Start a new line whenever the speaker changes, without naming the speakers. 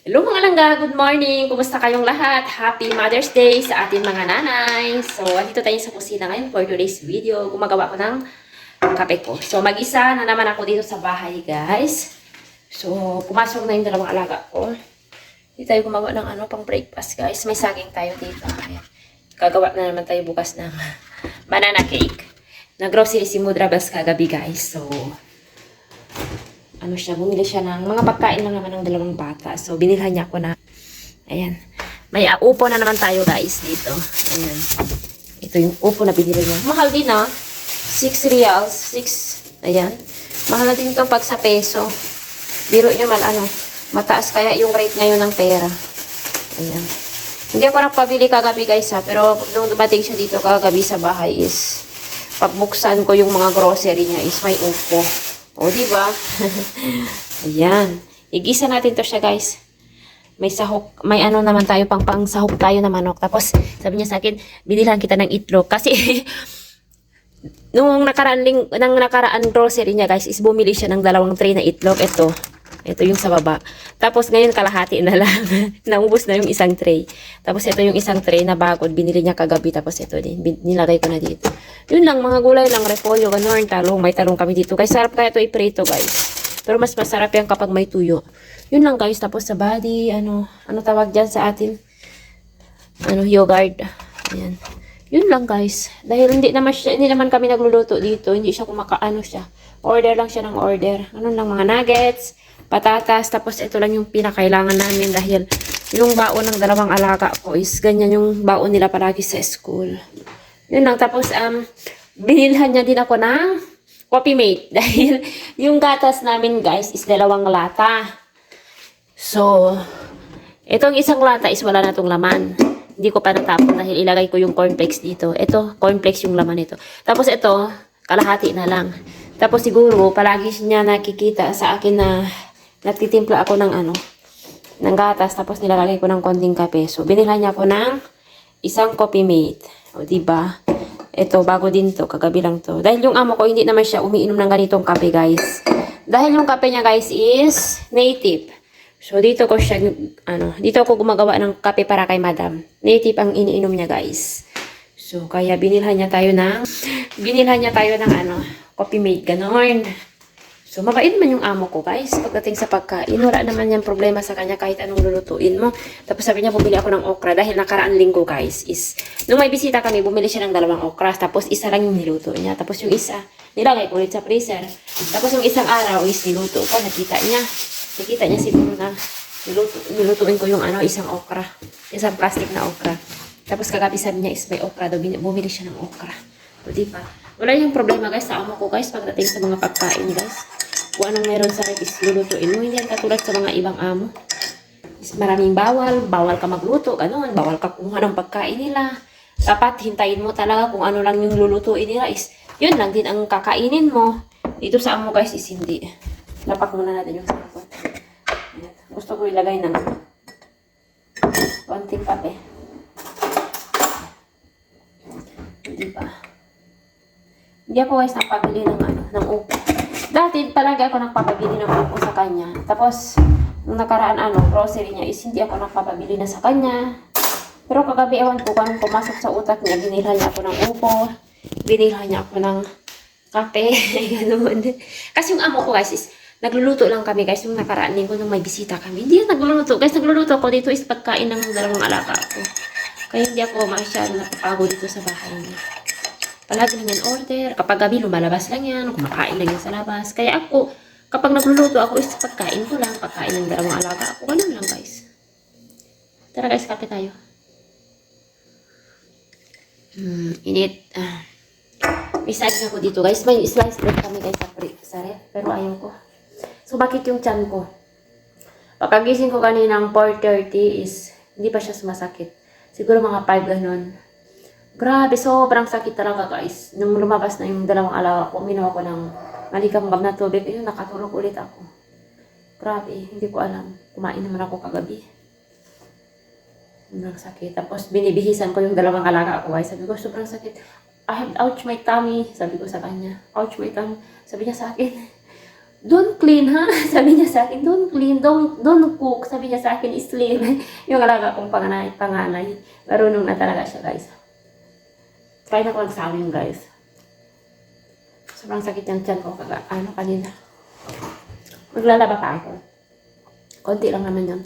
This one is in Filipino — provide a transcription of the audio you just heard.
Hello mga langga, good morning! Kumusta kayong lahat? Happy Mother's Day sa ating mga nanay! So, andito tayo sa kusina ngayon for today's video. Gumagawa ko ng kape ko. So, mag-isa na naman ako dito sa bahay, guys. So, pumasok na yung dalawang alaga ko. Hindi tayo gumawa ng ano, pang breakfast, guys. May saging tayo dito. Ayan. Gagawa na naman tayo bukas ng banana cake. Nag-grocery si Mudra Bas kagabi, guys. So, ano siya, bumili siya ng mga pagkain lang naman ng dalawang bata. So, binilhan niya ako na, ayan, may uh, upo na naman tayo guys dito. Ayan. Ito yung upo na binili niya. Mahal din ah. 6 reals. 6, ayan. Mahal na din to pag sa peso. Biro niyo man, ano, mataas kaya yung rate ngayon ng pera. Ayan. Hindi ako nagpabili kagabi guys ha, pero nung dumating siya dito kagabi sa bahay is, pagbuksan ko yung mga grocery niya is may upo. O, di ba? Ayan. Igisa natin to siya, guys. May sahok, may ano naman tayo, pang pang sahok tayo na manok. Tapos, sabi niya sa akin, binilhan kita ng itlog. Kasi, nung nakaraan, ling, nang nakaraan grocery niya, guys, is bumili siya ng dalawang tray na itlog. Ito. Ito yung sa baba. Tapos, ngayon kalahati na lang. Naubos na yung isang tray. Tapos, ito yung isang tray na bagod. Binili niya kagabi. Tapos, ito din. Nilagay ko na dito. Yun lang, mga gulay lang. Repolyo, ganun, talong. May talong kami dito. Guys, sarap kaya ito iprito, guys. Pero mas masarap yan kapag may tuyo. Yun lang, guys. Tapos, sa body, ano, ano tawag dyan sa atin? Ano, yogurt. Ayan. Yun lang, guys. Dahil hindi naman siya, hindi naman kami nagluluto dito. Hindi siya kumakaano siya. Order lang siya ng order. Ano lang, mga nuggets, patatas, tapos ito lang yung pinakailangan namin dahil yung baon ng dalawang alaga ko is ganyan yung baon nila palagi sa school. Yun lang. Tapos, um, binilhan niya din ako ng coffee mate dahil yung gatas namin, guys, is dalawang lata. So, itong isang lata is wala na tong laman. Hindi ko pa natapon dahil ilagay ko yung cornflakes dito. Ito, cornflakes yung laman nito. Tapos ito, kalahati na lang. Tapos siguro, palagi niya nakikita sa akin na nagtitimpla ako ng ano, ng gatas. Tapos nilalagay ko ng konting kape. So, binilhan niya ako ng isang coffee mate. O, diba? Ito, bago din to. Kagabi lang to. Dahil yung amo ko, hindi naman siya umiinom ng ganitong kape, guys. Dahil yung kape niya, guys, is native. So, dito ko siya, ano, dito ako gumagawa ng kape para kay madam. Native ang iniinom niya, guys. So, kaya binilhan niya tayo ng, binilhan niya tayo ng, ano, coffee mate, ganon. So, mabait man yung amo ko, guys. Pagdating sa pagkain, wala naman yung problema sa kanya kahit anong lulutuin mo. Tapos sabi niya, bumili ako ng okra dahil nakaraan linggo, guys, is, nung may bisita kami, bumili siya ng dalawang okra. Tapos isa lang yung niluto niya. Tapos yung isa, nilagay ko ulit sa freezer. Tapos yung isang araw is niluto ko, nakita niya. Nakita niya siguro na niluto, nilutuin ko yung ano, isang okra. Isang plastic na okra. Tapos kagabi sabi niya is may okra daw, bumili siya ng okra. O di ba? Wala yung problema guys sa amo ko guys pagdating sa mga pagkain guys. Kung anong meron sa rep is lulutuin mo. Hindi yan katulad sa mga ibang amo. Is maraming bawal, bawal ka magluto, ganun. Bawal ka kumuha ng pagkain nila. Dapat hintayin mo talaga kung ano lang yung lulutuin nila is yun lang din ang kakainin mo. Dito sa amo guys is hindi. Lapak muna natin yung sapot. Gusto ko ilagay ng konting kape. Di ba? Hindi ako guys nagpabili ng ano, ng upo. Dati palagi ako nagpapabili ng upo sa kanya. Tapos, nung nakaraan ano, grocery niya is hindi ako nagpapabili na sa kanya. Pero kagabi ewan ko kung pumasok sa utak niya, binilhan niya ako ng upo. Binilhan niya ako ng kape. Ganun. Kasi yung amo ko guys is, nagluluto lang kami guys yung nakaraan linggo nung may bisita kami. Hindi nagluluto. Guys, nagluluto ako dito is pagkain ng dalawang alaga ko. Kaya hindi ako masyado napapagod dito sa bahay niya. Palagi lang yan order. Kapag gabi, lumalabas lang yan. Kumakain lang yan sa labas. Kaya ako, kapag nagluluto ako, is pagkain ko lang. Pagkain ng dalawang alaga ako. Ganun lang, guys. Tara, guys, kape tayo. Hmm, init. Ah. May ako dito, guys. May slice bread kami, guys, sa, pre-. Pero ayaw ko. So, bakit yung chan ko? Pagkagising ko kaninang 4.30 is, hindi pa siya sumasakit. Siguro mga 5 ganun. Grabe, sobrang sakit talaga guys. Nung lumabas na yung dalawang alaga ko, uminom ako ng malikam-gam na tubig. Ayun, nakatulog ulit ako. Grabe, hindi ko alam. Kumain naman ako kagabi. Sobrang sakit. Tapos binibihisan ko yung dalawang alaga ko guys. Sabi ko, sobrang sakit. I have, ouch my tummy. Sabi ko sa kanya, ouch my tummy. Sabi niya sa akin, don't clean ha. Sabi niya sa akin, don't clean, don't, don't cook. Sabi niya sa akin, slim. yung alaga kong panganay, panganay. Marunong na talaga siya guys. Try na ko sa amin guys. Sobrang sakit ng tiyan ko kaga, ano kanina. Maglalaba pa ako. Konti lang naman yun.